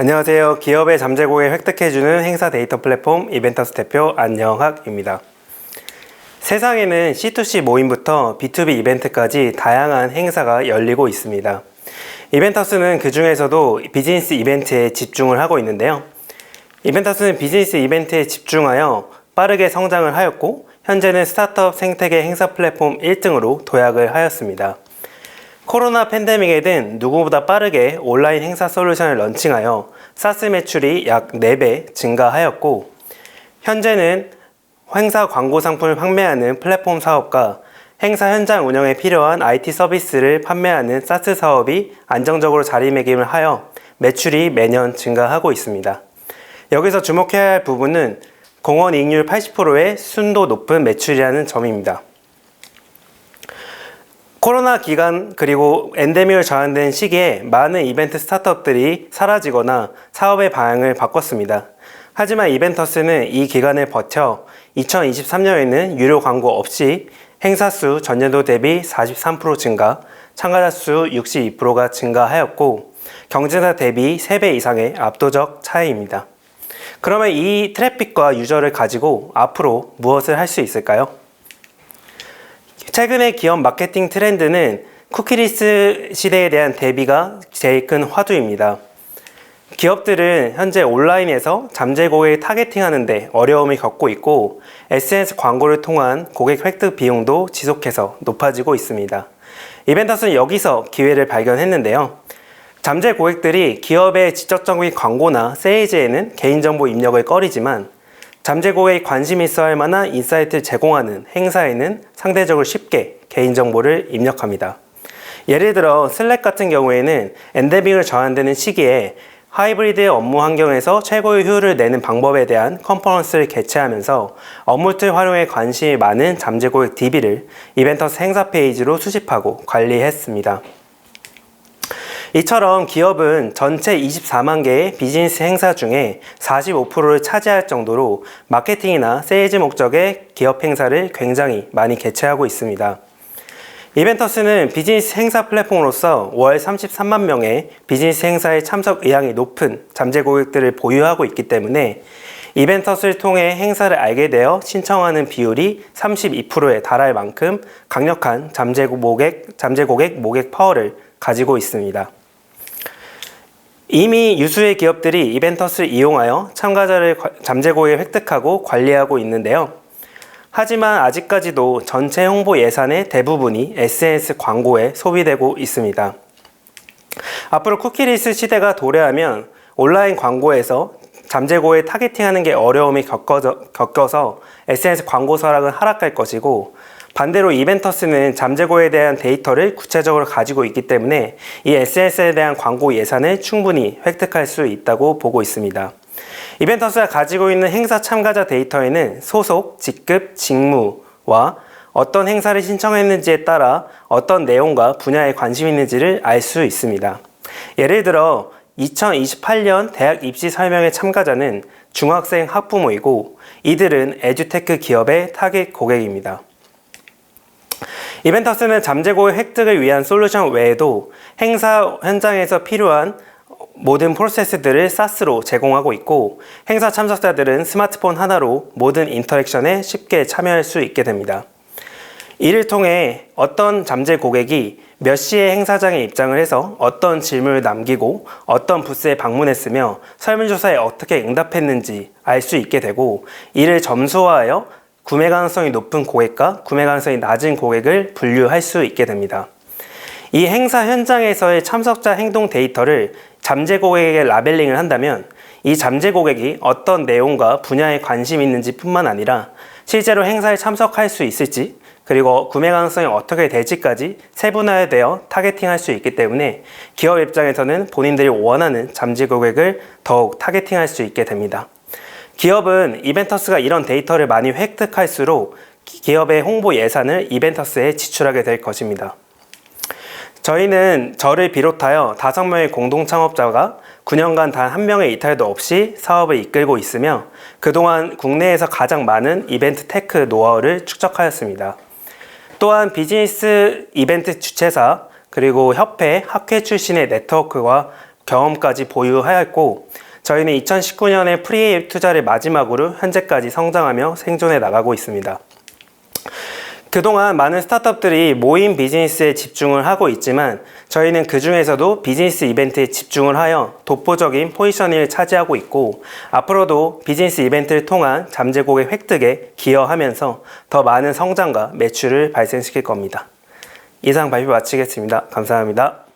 안녕하세요. 기업의 잠재고에 획득해주는 행사 데이터 플랫폼 이벤터스 대표 안영학입니다. 세상에는 C2C 모임부터 B2B 이벤트까지 다양한 행사가 열리고 있습니다. 이벤터스는 그 중에서도 비즈니스 이벤트에 집중을 하고 있는데요. 이벤터스는 비즈니스 이벤트에 집중하여 빠르게 성장을 하였고, 현재는 스타트업 생태계 행사 플랫폼 1등으로 도약을 하였습니다. 코로나 팬데믹에는 누구보다 빠르게 온라인 행사 솔루션을 런칭하여 사스 매출이 약 4배 증가하였고, 현재는 행사 광고 상품을 판매하는 플랫폼 사업과 행사 현장 운영에 필요한 IT 서비스를 판매하는 사스 사업이 안정적으로 자리매김을 하여 매출이 매년 증가하고 있습니다. 여기서 주목해야 할 부분은 공원 이익률 80%의 순도 높은 매출이라는 점입니다. 코로나 기간 그리고 엔데믹을 저항된 시기에 많은 이벤트 스타트업들이 사라지거나 사업의 방향을 바꿨습니다. 하지만 이벤터스는 이 기간을 버텨 2023년에는 유료 광고 없이 행사 수 전년도 대비 43% 증가, 참가자 수 62%가 증가하였고 경쟁사 대비 3배 이상의 압도적 차이입니다. 그러면 이 트래픽과 유저를 가지고 앞으로 무엇을 할 수 있을까요? 최근의 기업 마케팅 트렌드는 쿠키리스 시대에 대한 대비가 제일 큰 화두입니다. 기업들은 현재 온라인에서 잠재 고객을 타겟팅하는데 어려움을 겪고 있고 SNS 광고를 통한 고객 획득 비용도 지속해서 높아지고 있습니다. 이벤터스는 여기서 기회를 발견했는데요. 잠재 고객들이 기업의 직접적인 광고나 세일즈에는 개인정보 입력을 꺼리지만 잠재 고객이 관심 있어 할 만한 인사이트를 제공하는 행사에는 상대적으로 쉽게 개인정보를 입력합니다. 예를 들어 슬랙 같은 경우에는 엔데믹을 저한되는 시기에 하이브리드 업무 환경에서 최고의 효율을 내는 방법에 대한 컨퍼런스를 개최하면서 업무 툴 활용에 관심이 많은 잠재 고객 DB를 이벤터스 행사 페이지로 수집하고 관리했습니다. 이처럼 기업은 전체 24만 개의 비즈니스 행사 중에 45%를 차지할 정도로 마케팅이나 세일즈 목적의 기업 행사를 굉장히 많이 개최하고 있습니다. 이벤터스는 비즈니스 행사 플랫폼으로서 월 33만 명의 비즈니스 행사에 참석 의향이 높은 잠재 고객들을 보유하고 있기 때문에 이벤터스를 통해 행사를 알게 되어 신청하는 비율이 32%에 달할 만큼 강력한 잠재 고객, 잠재 고객 모객 파워를 가지고 있습니다. 이미 유수의 기업들이 이벤터스를 이용하여 참가자를 잠재 고객을 획득하고 관리하고 있는데요. 하지만 아직까지도 전체 홍보 예산의 대부분이 SNS 광고에 소비되고 있습니다. 앞으로 쿠키리스 시대가 도래하면 온라인 광고에서 잠재고에 타겟팅하는 게 어려움이 겪어서, 겪어서 SNS 광고 서락은 하락할 것이고 반대로 이벤터스는 잠재고에 대한 데이터를 구체적으로 가지고 있기 때문에 이 SNS에 대한 광고 예산을 충분히 획득할 수 있다고 보고 있습니다. 이벤터스가 가지고 있는 행사 참가자 데이터에는 소속, 직급, 직무와 어떤 행사를 신청했는지에 따라 어떤 내용과 분야에 관심 있는지를 알 수 있습니다. 예를 들어 2028년 대학 입시 설명회 참가자는 중학생 학부모이고 이들은 에듀테크 기업의 타겟 고객입니다. 이벤터스는 잠재고의 획득을 위한 솔루션 외에도 행사 현장에서 필요한 모든 프로세스들을 사스로 제공하고 있고 행사 참석자들은 스마트폰 하나로 모든 인터랙션에 쉽게 참여할 수 있게 됩니다. 이를 통해 어떤 잠재 고객이 몇 시에 행사장에 입장을 해서 어떤 질문을 남기고 어떤 부스에 방문했으며 설문조사에 어떻게 응답했는지 알 수 있게 되고 이를 점수화하여 구매 가능성이 높은 고객과 구매 가능성이 낮은 고객을 분류할 수 있게 됩니다. 이 행사 현장에서의 참석자 행동 데이터를 잠재 고객에게 라벨링을 한다면 이 잠재 고객이 어떤 내용과 분야에 관심 있는지 뿐만 아니라 실제로 행사에 참석할 수 있을지 그리고 구매 가능성이 어떻게 될지까지 세분화되어 타겟팅할 수 있기 때문에 기업 입장에서는 본인들이 원하는 잠재 고객을 더욱 타겟팅할 수 있게 됩니다. 기업은 이벤터스가 이런 데이터를 많이 획득할수록 기업의 홍보 예산을 이벤터스에 지출하게 될 것입니다. 저희는 저를 비롯하여 다섯 명의 공동 창업자가 9년간 단 한 명의 이탈도 없이 사업을 이끌고 있으며 그동안 국내에서 가장 많은 이벤트 테크 노하우를 축적하였습니다. 또한 비즈니스 이벤트 주최사 그리고 협회, 학회 출신의 네트워크와 경험까지 보유하였고 저희는 2019년에 프리에이 투자를 마지막으로 현재까지 성장하며 생존해 나가고 있습니다. 그동안 많은 스타트업들이 모임 비즈니스에 집중을 하고 있지만 저희는 그 중에서도 비즈니스 이벤트에 집중을 하여 독보적인 포지셔닝을 차지하고 있고 앞으로도 비즈니스 이벤트를 통한 잠재 고객 획득에 기여하면서 더 많은 성장과 매출을 발생시킬 겁니다. 이상 발표 마치겠습니다. 감사합니다.